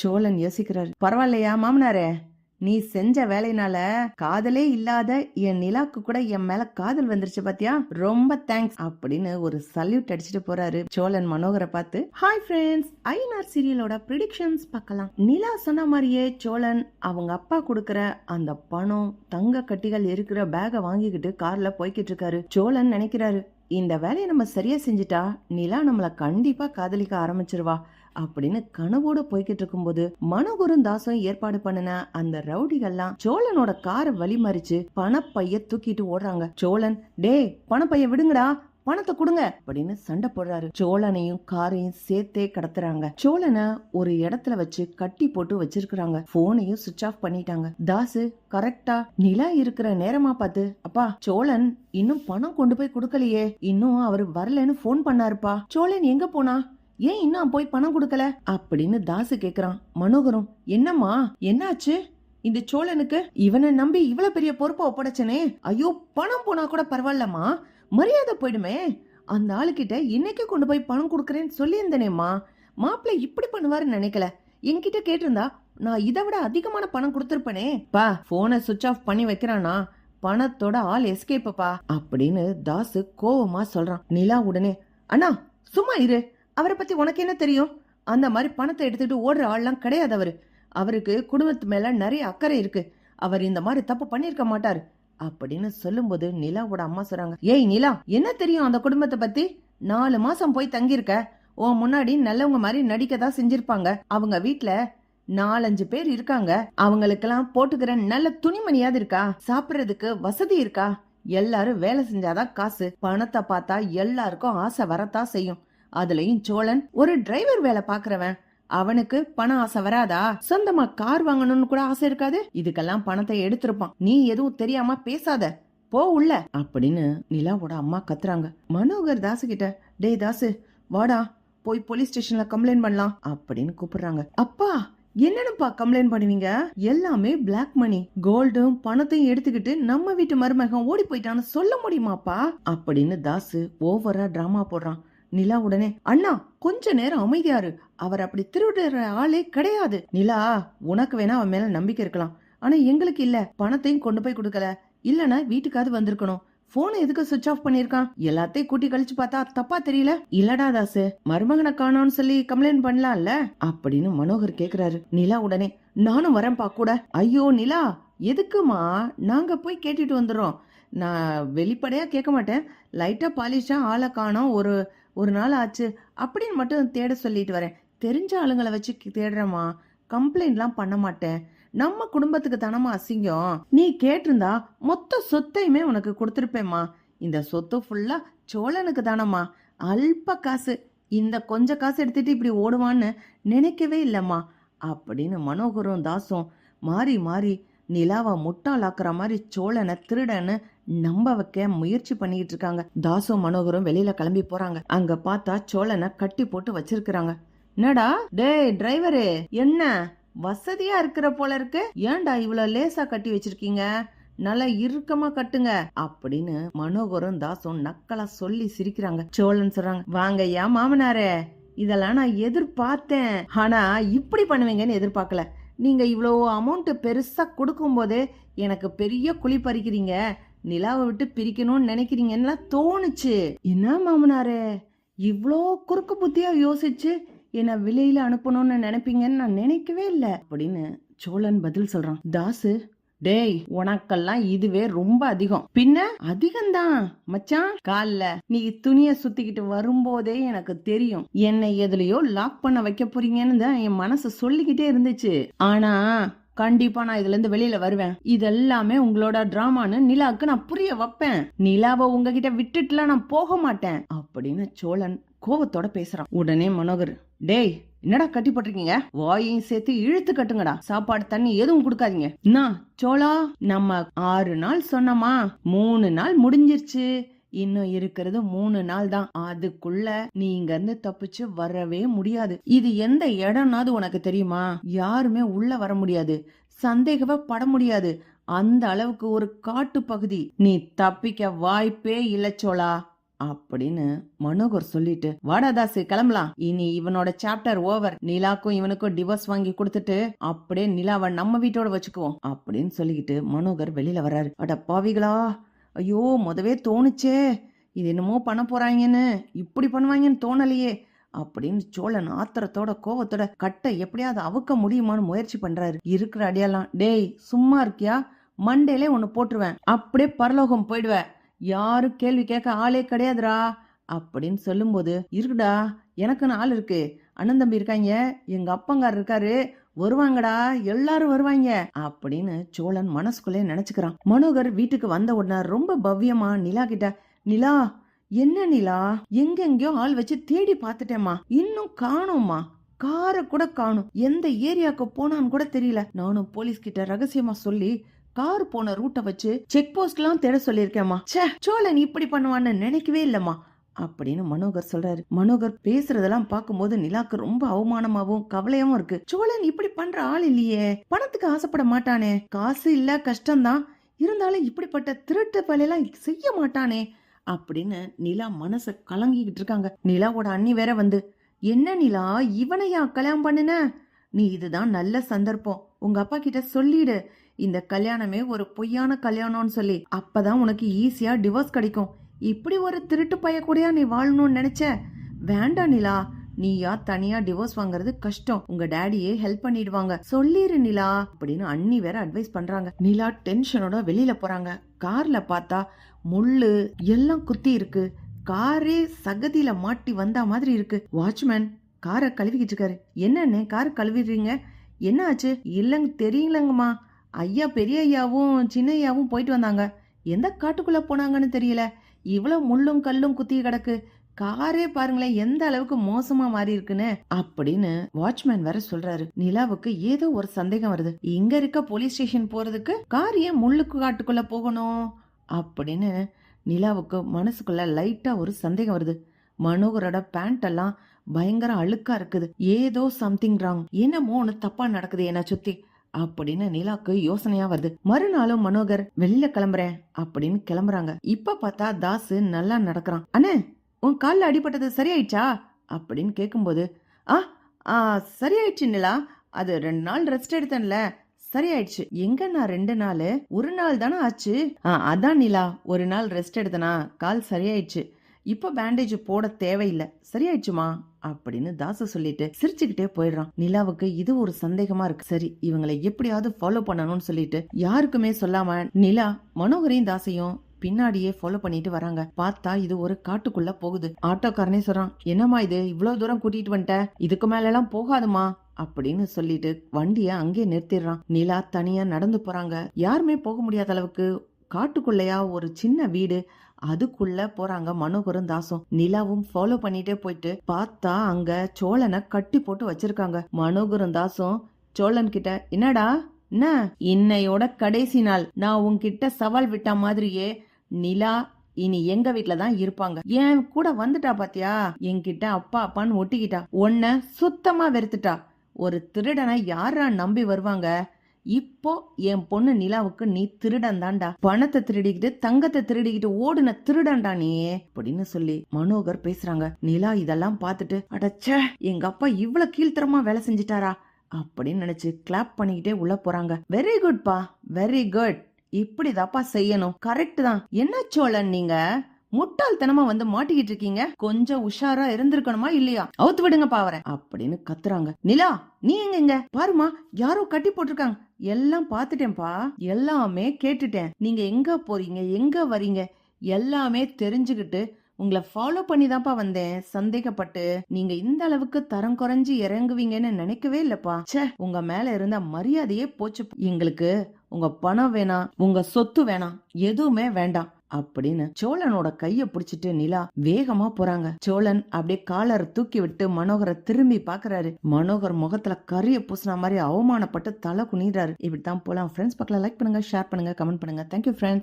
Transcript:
சோழன் யோசிக்கிறாரு. பரவாயில்லையா மாமனாரே? நீ செஞ்ச வேலையினால காதலே இல்லாத என் நிலாக்கு கூட என் மேல காதல் வந்துருச்சு பாத்தியா? ரொம்ப தேங்க்ஸ் அப்படின்னு ஒரு சல்யூட் அடிச்சுட்டு போறாரு சோழன் மனோகரை பார்த்து. ஹாய் ஃப்ரெண்ட்ஸ் ஐநார் சீரியலோட ப்ரிடிக்ஷன்ஸ் பார்க்கலாம். நிலா சொன்ன மாதிரியே சோழன் அவங்க அப்பா கொடுக்கற அந்த பணம் தங்க கட்டிகள் இருக்கிற பேகை வாங்கிக்கிட்டு கார்ல போய்கிட்டு இருக்காரு. சோழன் நினைக்கிறாரு இந்த வேலையை நம்ம சரியா செஞ்சுட்டா நிலா நம்மளை கண்டிப்பாக காதலிக்க ஆரம்பிச்சிருவா அப்படின்னு கனவோட போய்கிட்டு இருக்கும்போது மனோகுரும் தாசும் ஏற்பாடு பண்ணின அந்த ரவுடிகள்லாம் சோழனோட காரை வழிமறிச்சு பணப்பைய தூக்கிட்டு ஓடுறாங்க. சோழன் டேய் பணப்பைய விடுங்கடா பணத்தை கொடுங்க அப்படின்னு சண்டை போடுறாரு. சோழனையும் காரையும் சேர்த்தே கடத்துறாங்க. சோழனை ஒரு இடத்துல வச்சு கட்டி போட்டு வச்சிருக்கிறாங்க. போனையும் சுவிட்ச் ஆஃப் பண்ணிட்டாங்க. தாசு கரெக்டா நிலா இருக்கிற நேரமா பார்த்து அப்பா சோழன் இன்னும் பணம் கொண்டு போய் கொடுக்கலையே. இன்னும் அவர் வரலன்னு ஃபோன் பண்ணாருப்பா. சோழன் எங்க போனா? ஏன் இன்னும் போய் பணம் கொடுக்கல? அப்படின்னு தாசு கேக்குறான். மனோகரும் என்னம்மா? என்னாச்சு? இந்த சோழனுக்கு இவனை நம்பி இவ்வளவு பெரிய பொறுப்பை ஒப்படைச்சனே. ஐயோ பணம் போனா கூட பரவாயில்லம்மா. மரியாதை போயிடுமே. அந்த ஆளுக்கிட்ட இன்னைக்கு கொண்டு போய் பணம் கொடுக்குறேன்னு சொல்லியிருந்தேனேம்மா. மாப்பிள்ளை இப்படி பண்ணுவாருன்னு நினைக்கல. என்கிட்ட கேட்டிருந்தா நான் இதை விட அதிகமான பணம் கொடுத்துருப்பனே. பா போனை சுவிட்ச் ஆஃப் பண்ணி வைக்கிறானா? பணத்தோட ஆள் எஸ்கேப்பா அப்படின்னு தாசு கோவமா சொல்றான். நிலா உடனே அண்ணா சும்மா இரு. அவரை பத்தி உனக்கு என்ன தெரியும்? அந்த மாதிரி பணத்தை எடுத்துட்டு ஓடுற ஆள்லாம் கிடையாது அவரு. அவருக்கு குடும்பத்து மேல நிறைய அக்கறை இருக்கு. அவர் இந்த மாதிரி தப்பு பண்ணிருக்க மாட்டாரு. அப்படின்னு சொல்லும்போது நிலாவோட அம்மா சொல்றாங்க ஏய் நிலா என்ன தெரியும் அந்த குடும்பத்தை பத்தி? நாலு மாசம் போய் தங்கியிருக்க. உன் முன்னாடி நல்லவங்க மாதிரி நடிக்க தான் செஞ்சிருப்பாங்க. அவங்க வீட்டுல நாலஞ்சு பேர் இருக்காங்க. அவங்களுக்கெல்லாம் போட்டுக்கிற நல்ல துணிமணியாவது இருக்கா? சாப்பிடுறதுக்கு வசதி இருக்கா? எல்லாரும் வேலை செஞ்சாதான் காசு. பணத்தை பார்த்தா எல்லாருக்கும் ஆசை வரத்தான் செய்யும். அதுலயும் சோழன் ஒரு டிரைவர் வேலை பாக்குறவன் அவனுக்கு பண ஆசை வராதா? சொந்தமா கார் வாங்கணும்னு கூட ஆசை இருக்காது? இதுக்கெல்லாம் பணத்தை எடுத்திருப்பான். நீ எதுவும் தெரியாம பேசாத. போ உள்ள. அப்படின்னு நிலாவோட அம்மா கத்துறாங்க. மனோகர் தாசு கிட்ட டேய் தாசு வாடா. போய் போலீஸ் ஸ்டேஷன்ல கம்ப்ளைண்ட் பண்ணலாம். அப்படின்னு கூப்பிடுறாங்க. அப்பா என்னன்னுப்பா கம்ப்ளைண்ட் பண்ணுவீங்க? எல்லாமே பிளாக் மணி. கோல்டும் பணத்தையும் எடுத்துக்கிட்டு நம்ம வீட்டு மருமகன் ஓடி போயிட்டான்னு சொல்ல முடியுமாப்பா? அப்படின்னு தாசு ஓவரா டிராமா போடுறான். நிலா உடனே அண்ணா கொஞ்ச நேரம் அமைதியாரு அவர் அப்படி திருடுற ஆளே கிடையாது. நிலா உனக்கு வேணா அவன் மேல நம்பிக்கை இருக்கலாம். ஆனா எங்களுக்கு இல்ல. பணத்தையும் கொண்டு போய் கொடுக்கல. இல்லனா வீட்டுக்காவது வந்திருக்கணும். போனை எதுக்கு சுவிட்ச் ஆஃப் பண்ணிருக்கான் எல்லாத்தையும் கூட்டி கழிச்சு பார்த்தா தப்பா தெரியல. இல்லடா தாசு மருமகனை காணோம்னு சொல்லி கம்ப்ளைண்ட் பண்ணலாம்ல? அப்படின்னு மனோகர் கேக்குறாரு. நிலா உடனே நானும் வரேன்பா கூட. ஐயோ நிலா எதுக்குமா? நாங்க போய் கேட்டுட்டு வந்துடுறோம். நான் வெளிப்படையா கேட்க மாட்டேன். லைட்டா பாலிஷா ஆளை காணோம். ஒரு ஒரு நாள் ஆச்சு அப்படின்னு மட்டும் தேட சொல்லிட்டு வரேன். தெரிஞ்ச ஆளுங்களை வச்சு தேடுறேம்மா. கம்ப்ளைண்ட்லாம் பண்ண மாட்டேன். நம்ம குடும்பத்துக்கு தானம்மா அசிங்கம். நீ கேட்டிருந்தா மொத்த சொத்தையுமே உனக்கு கொடுத்துருப்பேம்மா. இந்த சொத்து ஃபுல்லா சோழனுக்கு தானம்மா. அல்ப காசு. இந்த கொஞ்ச காசு எடுத்துட்டு இப்படி ஓடுவான்னு நினைக்கவே இல்லைம்மா. அப்படின்னு மனோகரும் தாசும் மாறி மாறி நிலாவை முட்டாளாக்குற மாதிரி சோழனை திருடன்னு நம்ப வைக்க முயற்சி பண்ணிட்டு இருக்காங்க. தாசும் மனோகரும் வெளியில கிளம்பி போறாங்க. அங்க பார்த்தா சோழனை கட்டி போட்டு வச்சிருக்கிறாங்க. என்னடா? டேய் டிரைவரு என்ன? வசதியா இருக்கிற போல இருக்கு. ஏன்டா இவ்வளவு லேசா கட்டி வச்சிருக்கீங்க? நல்லா இறுக்கமா கட்டுங்க. அப்படின்னு மனோகரும் தாசும் நக்கலா சொல்லி சிரிக்கிறாங்க. சோழன் சொல்றாங்க வாங்க ஏன் மாமனாரே இதெல்லாம் நான் எதிர்பார்த்தேன். ஆனா இப்படி பண்ணுவீங்கன்னு எதிர்பார்க்கல. நீங்க இவ்வளோ அமௌண்ட் பெருசா கொடுக்கும்போது எனக்கு பெரிய குழி பறிக்கிறீங்க. நிலாவை விட்டு பிரிக்கணும்னு நினைக்கிறீங்கன்னா தோணுச்சு? என்ன மாமனாரே? இவ்வளோ குறுக்கு புத்தியா யோசிச்சு என்ன விலையில அனுப்பணும்னு நினைப்பீங்கன்னு நான் நினைக்கவே இல்லை. அப்படின்னு சோழன் பதில் சொல்றான். தாசு டேய் உனக்கெல்லாம் இதுவே ரொம்ப அதிகம். பின்ன? அதிகம்தான் மச்சான். கால்ல நீ துணிய சுத்திக்கிட்டு வரும்போதே எனக்கு தெரியும். என்னை எதுலயோ லாக் பண்ண வைக்க போறீங்கன்னு தான் என் மனசு சொல்லிக்கிட்டே இருந்துச்சு. ஆனா கண்டிப்பா நான் இதுல இருந்து வெளியில வருவேன். இதெல்லாமே உங்களோட டிராமான்னு நிலாவுக்கு நான் புரிய வைப்பேன். நிலாவை உங்ககிட்ட விட்டுட்டுலாம் நான் போக மாட்டேன் அப்படின்னு சோழன் கோவத்தோட பேசுறான். உடனே மனோகர் டேய் என்னடா கட்டி போட்டிருக்கீங்க? வாயையும் சேர்த்து இழுத்து கட்டுங்கடா. சாப்பாடு தண்ணி எதுவும் கொடுக்காதீங்க. என்ன சோழா? நம்ம ஆறு நாள் சொன்னோமா? மூணு நாள் முடிஞ்சிருச்சு. இன்னும் இருக்கிறது மூணு நாள் தான். அதுக்குள்ள நீ இங்க இருந்து தப்பிச்சு வரவே முடியாது. இது எந்த இடம்னாது உனக்கு தெரியுமா? யாருமே உள்ள வர முடியாது. சந்தேகமே பட முடியாது. அந்த அளவுக்கு ஒரு காட்டு பகுதி. நீ தப்பிக்க வாய்ப்பே இல்ல அப்படின்னு மனோகர் சொல்லிட்டு வாடாதாசு கிளம்பலாம். இனி இவனோட சாப்டர் ஓவர் நிலாக்கும் இவனுக்கும் டிவோர்ஸ் வாங்கி கொடுத்துட்டு அப்படியே நிலாவை நம்ம வீட்டோட வச்சுக்குவோம். அப்படின்னு சொல்லிக்கிட்டு மனோகர் வெளியில வர்றாரு. அட பாவிகளா! ஐயோ முதவே தோணுச்சே. இது என்னமோ பண்ண போறாங்கன்னு. இப்படி பண்ணுவாங்கன்னு தோணலையே. அப்படின்னு சோழன் ஆத்திரத்தோட கோவத்தோட கட்டை எப்படியாவது அவுக்க முடியுமான்னு முயற்சி பண்றாரு. இருக்கிற அடியெல்லாம் டேய் சும்மா இருக்கியா? மண்டேலே ஒன்னு போட்டுருவேன். அப்படியே பரலோகம் போயிடுவேன் யாரும் கேள்வி கேட்க ஆளே கிடையாதுடா. அப்படின்னு சொல்லும்போது இருக்குடா எனக்குன்னு ஆள் இருக்கு. அண்ணன் தம்பி இருக்காங்க. எங்க அப்பங்கார் இருக்காரு. வருவாங்கடா எல்லாரும் வருவாங்க அப்படின்னு சோழன் மனசுக்குள்ளே நினைச்சுக்கிறான். மனோகர் வீட்டுக்கு வந்த உடனே ரொம்ப பவ்யமா நிலா கிட்ட நிலா என்ன நிலா? எங்கெங்கயோ ஆள் வச்சு தேடி பார்த்துட்டேம்மா. இன்னும் காணோம்மா. காரை கூட காணும். எந்த ஏரியாவுக்கு போனான்னு கூட தெரியல. நானும் போலீஸ் கிட்ட ரகசியமா சொல்லி கார் போன ரூட்டை வச்சு செக் போஸ்ட்லாம் தேட சொல்லிருக்கேம்மா ச்சே சோழன் இப்படி பண்ணுவான்னு நினைக்கவே இல்லம்மா. அப்படின்னு மனோகர் சொல்றாரு. மனோகர் பேசுறதெல்லாம் பார்க்கும்போது நிலாக்கு ரொம்ப அவமானமாவும் கவலையாவும் இருக்கு. சோழன் இப்படி பண்ற ஆள் இல்லையே. பணத்துக்கு ஆசைப்பட மாட்டானே. காசு இல்ல கஷ்டம்தான். இருந்தாலும் இப்படிப்பட்ட திருட்டு வேலையெல்லாம் செய்ய மாட்டானே அப்படின்னு நிலா மனச கலங்கிக்கிட்டு இருக்காங்க. நிலாவோட அண்ணி வேற வந்து என்ன நிலா இவனையா கல்யாணம் பண்ணுன? நீ இதுதான் நல்ல சந்தர்ப்பம். உங்க அப்பா கிட்ட சொல்லிடு. இந்த கல்யாணமே ஒரு பொய்யான கல்யாணம்னு சொல்லி. அப்பதான் உனக்கு ஈஸியா டிவோர்ஸ் கிடைக்கும். இப்படி ஒரு திருட்டு பைய கூடயா நீ வாழணும்னு நினைச்ச? வேண்டாம் நிலா. நீயா தனியா டிவோர்ஸ் வாங்குறது கஷ்டம். உங்க டேடியே ஹெல்ப் பண்ணிடுவாங்க. சொல்லிரு நிலா. அப்படின்னு அண்ணி வேற அட்வைஸ் பண்றாங்க. நிலா டென்ஷனோட வெளியில போறாங்க. கார்ல பார்த்தா முள்ளு எல்லாம் குத்தி இருக்கு. காரே சகதியில மாட்டி வந்தா மாதிரி இருக்கு. வாட்ச்மேன் காரை கழுவிக்கிட்டு இருக்காரு. என்னன்னு கார் கழுவிடுறீங்க? என்ன ஆச்சு? இல்லைங்க தெரியலங்கம்மா. ஐயா பெரிய ஐயாவும் சின்ன ஐயாவும் போயிட்டு வந்தாங்க. எந்த காட்டுக்குள்ள போனாங்கன்னு தெரியல. இவ்வளவு முள்ளும் கல்லும் குத்தி கிடக்கு. காரே பாருங்களேன் எந்த அளவுக்கு மோசமா மாறி இருக்குன்னு அப்படின்னு வாட்ச்மேன் வேற சொல்றாரு. நிலாவுக்கு ஏதோ ஒரு சந்தேகம் வருது. இங்க இருக்க போலீஸ் ஸ்டேஷன் போறதுக்கு கார் ஏன் முள்ளுக்கு காட்டுக்குள்ள போகணும்? அப்படின்னு நிலாவுக்கு மனசுக்குள்ள லைட்டா ஒரு சந்தேகம் வருது. மனோகரோட பேண்ட் எல்லாம் பயங்கர அழுக்கா இருக்குது. ஏதோ சம்திங் ராங் என்னமோ ஒன்று தப்பா நடக்குது என்ன சுத்தி. அப்படின்னு நிலாக்கு யோசனையா வருது. மறுநாளும் மனோகர் வெளியில கிளம்புறேன் அப்படின்னு கிளம்புறாங்க. இப்ப பார்த்தா தாசு நல்லா நடக்கிறான். அண்ணே உன் கால்ல அடிபட்டது சரியாயிடுச்சா? அப்படின்னு கேட்கும்போது ஆ ஆ சரியாயிடுச்சு நிலா. அது ரெண்டு நாள் ரெஸ்ட் எடுத்தேன்ல. சரியாயிடுச்சு. எங்க நான் ரெண்டு நாள்? ஒரு நாள் தானே ஆச்சு? ஆ அதான் நிலா. ஒரு நாள் ரெஸ்ட் எடுத்தனா. கால் சரியாயிடுச்சு. இப்ப பேண்டேஜ் போட தேவையில்லை. சரியாயிடுச்சுமா? அப்படின்னு தாசு சொல்லிட்டு சிரிச்சுக்கிட்டே போயிடுறான். நிலாவுக்கு இது ஒரு சந்தேகமா இருக்கு. சரி இவங்களை எப்படியாவது ஃபாலோ பண்ணணும்னு சொல்லிட்டு யாருக்குமே சொல்லாம நிலா மனோகரையும் தாசையும் பின்னாடியே ஃபாலோ பண்ணிட்டு வராங்க. பார்த்தா இது ஒரு காட்டுக்குள்ள போகுது. ஆட்டோக்காரனே சொல்றான் என்னம்மா இது? இவ்வளவு தூரம் கூட்டிட்டு வந்துட்ட. இதுக்கு மேல எல்லாம் போகாதுமா அப்படின்னு சொல்லிட்டு வண்டிய அங்கே நிறுத்திடுறான். நிலா தனியா நடந்து போறாங்க. யாருமே போக முடியாத அளவுக்கு காட்டுக்குள்ளையா ஒரு சின்ன வீடு. அதுக்குள்ள போறாங்க மனோகரும் தாசும். நிலாவும் ஃபாலோ பண்ணிட்டே போயிட்டு பார்த்தா அங்க சோழனை கட்டி போட்டு வச்சிருக்காங்க. மனோகரும் தாசும் சோழன் கிட்ட என்னடா? என்ன? இன்னையோட கடைசி நாள். நான் உன்கிட்ட சவால் விட்ட மாதிரியே. நிலா இனி எங்க வீட்ல தான் இருப்பாங்க. என் கூட வந்துட்டா பாத்தியா? என்கிட்ட அப்பா அப்பான்னு ஒட்டிக்கிட்டா. உன்னை சுத்தமா வெறுத்துட்டா. ஒரு திருடனை யாரா நம்பி வருவாங்க? இப்போ என் பொண்ணு நிலாவுக்கு நீ திருடன் தான்டா பணத்தை திருடிக்கிட்டு தங்கத்தை திருடிக்கிட்டு ஓடுன திருடன்டா நீ அப்படின்னு சொல்லி மனோகர் பேசுறாங்க. நிலா இதெல்லாம் பார்த்துட்டு அடச்சே எங்க அப்பா இவ்வளவு கீழ்த்தரமா வேலை செஞ்சிட்டாரா அப்படின்னு நினைச்சு கிளாப் பண்ணிக்கிட்டே உள்ள போறாங்க. வெரி குட்பா வெரி குட் இப்படிதாப்பா செய்யணும். கரெக்ட் தான். என்ன சோழன் நீங்க? முட்டாள்தனமா வந்து மாட்டிக்கிட்டு இருக்கீங்க கொஞ்சம் உஷாரா இருந்திருக்கணுமா இல்லையா? அவுத்து விடுங்க பாவறேன் அப்படின்னு கத்துறாங்க. நிலா நீ எங்க இங்க? பாருமா யாரோ கட்டி போட்டிருக்காங்க. எல்லாம் பாத்துட்டேன்பா எல்லாமே கேட்டுட்டேன். நீங்க எங்க போறீங்க? எங்க வரீங்க? எல்லாமே தெரிஞ்சுக்கிட்டு உங்களை ஃபாலோ பண்ணி தான்ப்பா வந்தேன். சந்தேகப்பட்டு நீங்க இந்த அளவுக்கு தரம் குறைஞ்சு இறங்குவீங்கன்னு நினைக்கவே இல்லப்பா. ச்சே உங்க மேல இருந்த மரியாதையே போச்சு. எங்களுக்கு உங்க பணம் வேணாம் உங்க சொத்து வேணாம் எதுவுமே வேண்டாம். அப்படின்னு சோழனோட கைய பிடிச்சிட்டு நிலா வேகமா போறாங்க. சோழன் அப்படியே காலரை தூக்கி விட்டு மனோகரை திரும்பி பாக்குறாரு. மனோகர் முகத்துல கரிய பூசின மாதிரி அவமானப்பட்டு தலை குனிறாரு இப்படித்தான் போலாம். ஃப்ரெண்ட்ஸ் பக்கத்துல லைக் பண்ணுங்க ஷேர் பண்ணுங்க கமெண்ட் பண்ணுங்க. Thank you friends